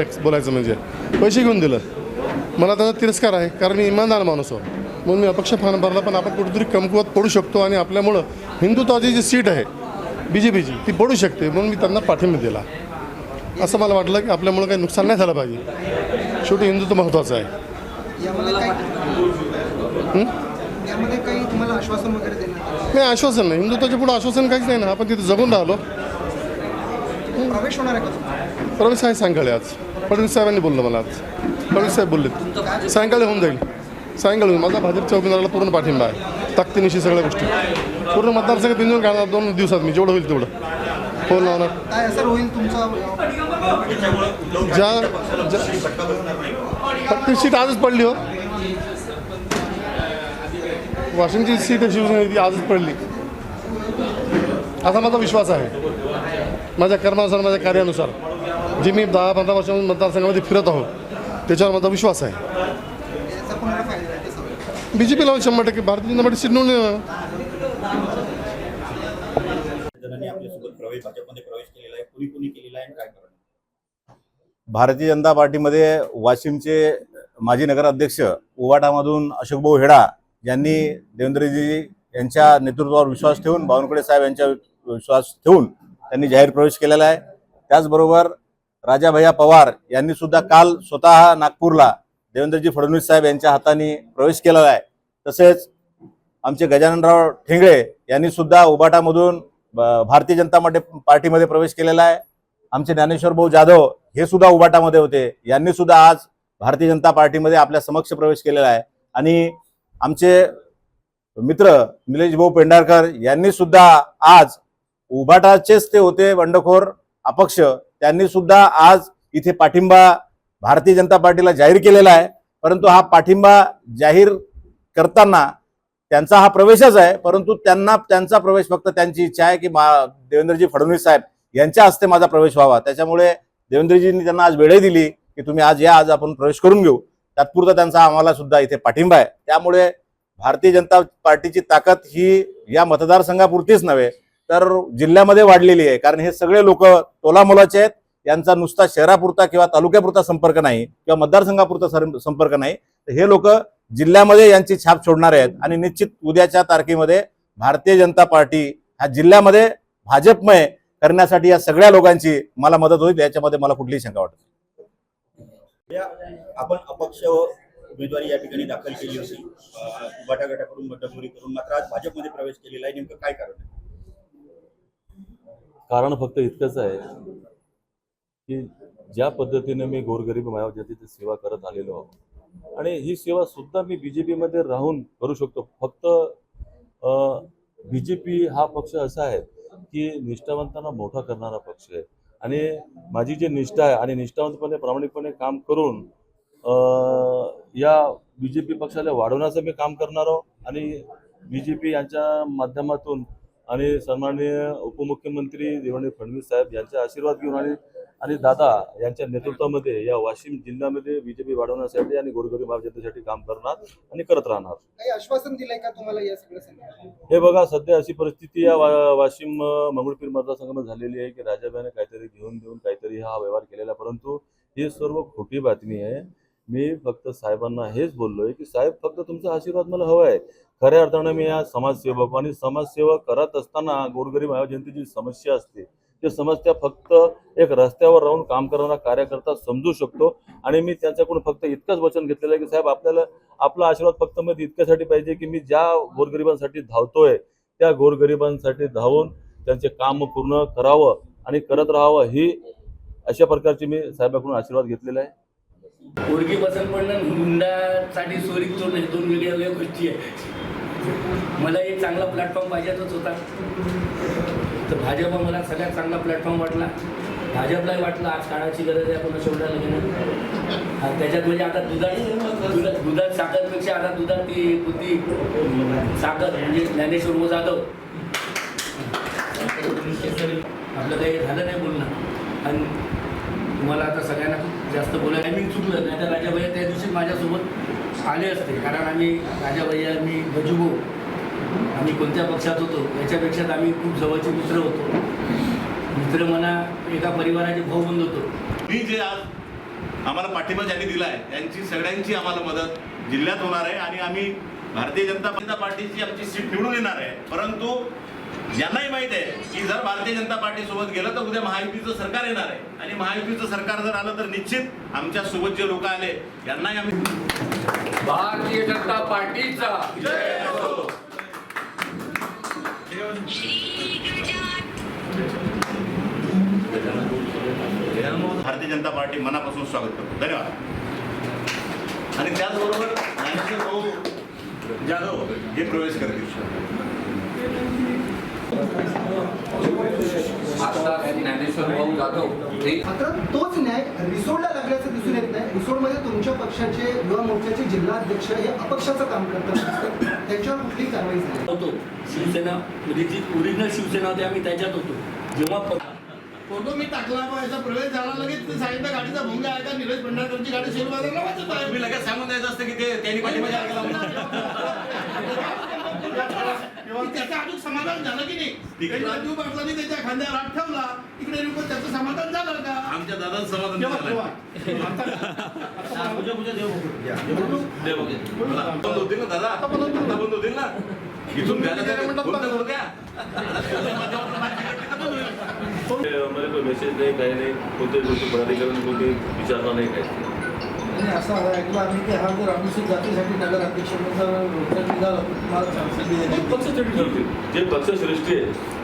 बोलायचं म्हणजे. पैसे घेऊन दिलं. मला त्याचा तिरस्कार आहे कारण मी इमानदार माणूस आहो. म्हणून मी अपक्ष फॉर्म भरला पण आपण कुठेतरी कमकुवत पडू शकतो आणि आपल्यामुळं हिंदुत्वाची जी सीट आहे बी जे पीची ती पडू शकते म्हणून मी त्यांना पाठिंबा दिला. असं मला वाटलं की आपल्यामुळं काही नुकसान नाही झालं पाहिजे. शेवटी हिंदुत्व महत्त्वाचं आहे. नाही आश्वासन नाही. हिंदुत्वाच्या पुढं आश्वासन काहीच नाही ना. आपण तिथे जगून राहिलो? प्रवेश होणार आहे का? फडणवीस साहेब सायंकाळी आज. फडणवीस साहेबांनी बोललं मला आज. फडणवीस साहेब बोललेत. सायंकाळी होऊन जाईल. सायंकाळी होईल माझा भाजपच्या उमेदवाराला पूर्ण पाठिंबा आहे. ताकदीनिशी सगळ्या गोष्टी. पूर्ण मतदारसंघ पिंजून काढणार दोन दिवसात मी. जेवढं होईल तेवढं. फोन लावणार काय असर होईल तुमचा ज्या सीट आजच पडली हो. वाशिमची सीट आहे शिवसेनेची आजच पडली. असा माझा विश्वास आहे. माझ्या कर्मानुसार माझ्या कार्यानुसार जे मी दहा पंधरा वर्षांपासून मतदारसंघामध्ये फिरत आहोत त्याच्यावर माझा विश्वास आहे. बी जे पी लावून शंभर टक्के भारतीय जनता पार्टी आहे? भारतीय जनता पार्टीमध्ये वाशिमचे माजी नगराध्यक्ष उवाटामधून अशोकभाऊ हेडा यांनी देवेंद्रजी यांच्या नेतृत्वावर विश्वास ठेवून बावनकुळे साहेब यांच्या विश्वास ठेवून त्यांनी जाहीर प्रवेश केलेला आहे. त्याचबरोबर राजाभैया पवार यांनी सुद्धा काल स्वतः नागपूरला देवेंद्रजी फडणवीस साहेब यांच्या हाताने प्रवेश केलेला आहे. तसेच आमचे गजाननराव ठेंगळे यांनी सुद्धा उबाटामधून भारतीय जनता पार्टीमध्ये प्रवेश केलेला आहे. आमचे ज्ञानेश्वर भाऊ जाधव हे सुद्धा उबाटामध्ये होते. यांनी सुद्धा आज भारतीय जनता पार्टीमध्ये आपल्या समक्ष प्रवेश केलेला आहे. आणि आमचे मित्र निलेश भाऊ पेंढारकर यांनी सुद्धा आज उभाटाचेच ते होते बंडखोर अपक्ष. त्यांनी सुद्धा आज इथे पाठिंबा भारतीय जनता पार्टीला जाहीर केलेला आहे. परंतु हा पाठिंबा जाहीर करताना त्यांचा हा प्रवेशच आहे. परंतु त्यांना त्यांचा प्रवेश फक्त त्यांची इच्छा आहे की मा देवेंद्रजी फडणवीस साहेब यांच्या हस्ते माझा प्रवेश व्हावा. त्याच्यामुळे देवेंद्रजींनी त्यांना आज वेळही दिली की तुम्ही आज या आज आपण प्रवेश करून घेऊ. तात्पुरता त्यांचा आम्हाला सुद्धा इथे पाठिंबा आहे. त्यामुळे भारतीय जनता पार्टीची ताकद ही या मतदारसंघापुरतीच नव्हे तर जिल्ह्यामध्ये वाढलेली आहे. कारण हे सगळे लोक तोलामोलाचे आहेत. यांचा नुसता शहरापुरता किंवा तालुक्यापुरता संपर्क नाही किंवा मतदारसंघापुरता संपर्क नाही. तर हे लोक जिल्ह्यामध्ये यांची छाप सोडणार आहेत. आणि निश्चित उद्याच्या तारखेमध्ये भारतीय जनता पार्टी हा जिल्ह्यामध्ये भाजपमय करण्यासाठी या सगळ्या लोकांची मला मदत होईल. याच्यामध्ये मला कुठलीही शंका वाटत आपण अपक्ष उमेदवारी या ठिकाणी दाखल केली होती. अं, उबाटा करून मात्र आज भाजपमध्ये प्रवेश केलेला आहे. नेमकं काय कारण आहे? कारण फक्त इतकंच आहे की ज्या पद्धतीने मी गोरगरीब मायाव जनतेची सेवा करत आलेलो आहोत आणि ही सेवा सुद्धा मी बी जे पीमध्ये राहून करू शकतो. फक्त बी जे पी हा पक्ष असा आहे की निष्ठावंतांना मोठा करणारा पक्ष आहे. आणि माझी जी निष्ठा आहे आणि निष्ठावंतपणे प्रामाणिकपणे काम करून अं, या बीजेपी पक्षाला वाढवण्याचं मी काम करणार आहो. आणि बी जे पी यांच्या माध्यमातून आणि सन्माननीय उपमुख्यमंत्री देवेंद्र फडणवीस साहेब यांचे आशीर्वाद घेऊन आणि आणि दादा यांच्या नेतृत्वामध्ये या वाशिम जिल्ह्यामध्ये बीजेपी वाढवण्यासाठी आणि गोरगरीब भाव जनतेसाठी काम करणार आणि करत राहणार. काही आश्वासन दिलंय का तुम्हाला या सगळ्या हे बघा सध्या अशी परिस्थिती या वाशिम मंगळपीर मतदारसंघामध्ये झालेली आहे की राजाभाईने काहीतरी घेऊन देऊन काहीतरी हा व्यवहार केलेला. परंतु ही सर्व खोटी बातमी आहे. मी फक्त साहेबांना हेच बोललोय की साहेब फक्त तुमचा आशीर्वाद मला हवा आहे खऱ्या अर्थानं मी या समाजसेवक आणि समाजसेवा करत असताना गोरगरीब भाव जनतेची समस्या असते. ते समस्या फक्त एक रस्त्यावर राहून काम करणारा कार्यकर्ता समजू शकतो आणि मी त्यांच्याकडून फक्त इतकंच वचन घेतलेलं आहे की साहेब आपल्याला आपला आशीर्वाद फक्त मग इतक्यासाठी पाहिजे की मी ज्या गोरगरिबांसाठी धावतोय त्या गोरगरिबांसाठी धावून त्यांचे काम पूर्ण करावं आणि करत राहावं. ही अशा प्रकारची मी साहेबाकडून आशीर्वाद घेतलेला आहे. पोरगी पसंत पडणं हुंडासाठी चोरी चोरणं हे दोन वेगळ्या वेगळ्या गोष्टी आहेत. मला एक चांगला प्लॅटफॉर्म पाहिजेच होता. तर भाजप मला सगळ्यात चांगला प्लॅटफॉर्म वाटला. भाजपलाही वाटलं आज काळाची गरज आहे आपण शेवटायला घेणं त्याच्यात म्हणजे आता दुधात दुधात दुधात साखरपेक्षा आता दुधात ती होती साखर म्हणजे ज्ञानेश्वर मो जाधव. आपलं काही झालं नाही बोलणं. आणि तुम्हाला आता सगळ्यांना जास्त बोला टायमिंग चुकलं नाही तर राजाभैया त्या दिवशी माझ्यासोबत आले असते. कारण आम्ही राजाभैया मी गजूभाऊ आम्ही कोणत्या पक्षात होतो याच्यापेक्षा तर आम्ही खूप जवळचे मित्र होतो. मित्र म्हणा एका परिवाराचे भाऊ बंद होतो. मी जे आज आम्हाला पाठिंबा ज्यांनी दिला आहे त्यांची सगळ्यांची आम्हाला मदत जिल्ह्यात होणार आहे आणि आम्ही भारतीय जनता जनता पार्टीची आमची सीट निवडून येणार आहे. परंतु यांनाही माहीत आहे की जर भारतीय जनता पार्टी सोबत गेलं तर उद्या महायुतीचं सरकार येणार आहे. आणि महायुतीचं सरकार जर आलं तर निश्चित आमच्यासोबत जे लोक आले यांनाही आम्ही भारतीय जनता पार्टीचा भारतीय जनता पार्टी मनापासून स्वागत करतो. धन्यवाद. आणि त्याचबरोबर ज्ञानेश्वर भाऊ जाधव हे प्रवेश करतील. ज्ञानेश्वर भाऊ जाधव हे मात्र तोच न्याय रिसोडला लागल्याचं दिसून येत नाही. रिसोडमध्ये तुमच्या पक्षाचे युवा मोर्चाचे जिल्हा अध्यक्ष हे अपक्षाचं काम करतात. त्याच्यावर कुठली कारवाई झाली? होतो. शिवसेना म्हणजे जी ओरिजिनल शिवसेना होती आम्ही त्याच्यात होतो. जेव्हा फोटो मी टाकला मग याचा प्रवेश झाला लगेच. ते सांगितलं गाडीचा भोंगा आहे का? निलेश भंडारकरची गाडी शेअर बाजारला वाचत आहे मी लगेच सांगून द्यायचं असतं की ते त्यांनी म्हणून. की त्याचं अजून समाधान झालं की नाही. राजू पाटलांनी त्याच्या खांद्यावर हात ठेवला इकडे येऊन त्याचं समाधान झालं का? आमच्या दादाचं समाधान बंद होतील ना दादा? आता बंद होतील ना. इथून मध्ये कोई मेसेज नाही काही नाही. कोणते कोणते पदाधिकारी कोणते विचारणा नाही काही. आणि असं ऐकलं आम्ही की हा जर अनुसूचित जातीसाठी नगर अध्यक्ष म्हणून जर रोजगार निघाला तर तुम्हाला चान्सेस पक्ष ठरतील. जे पक्षश्रेष्ठी आहे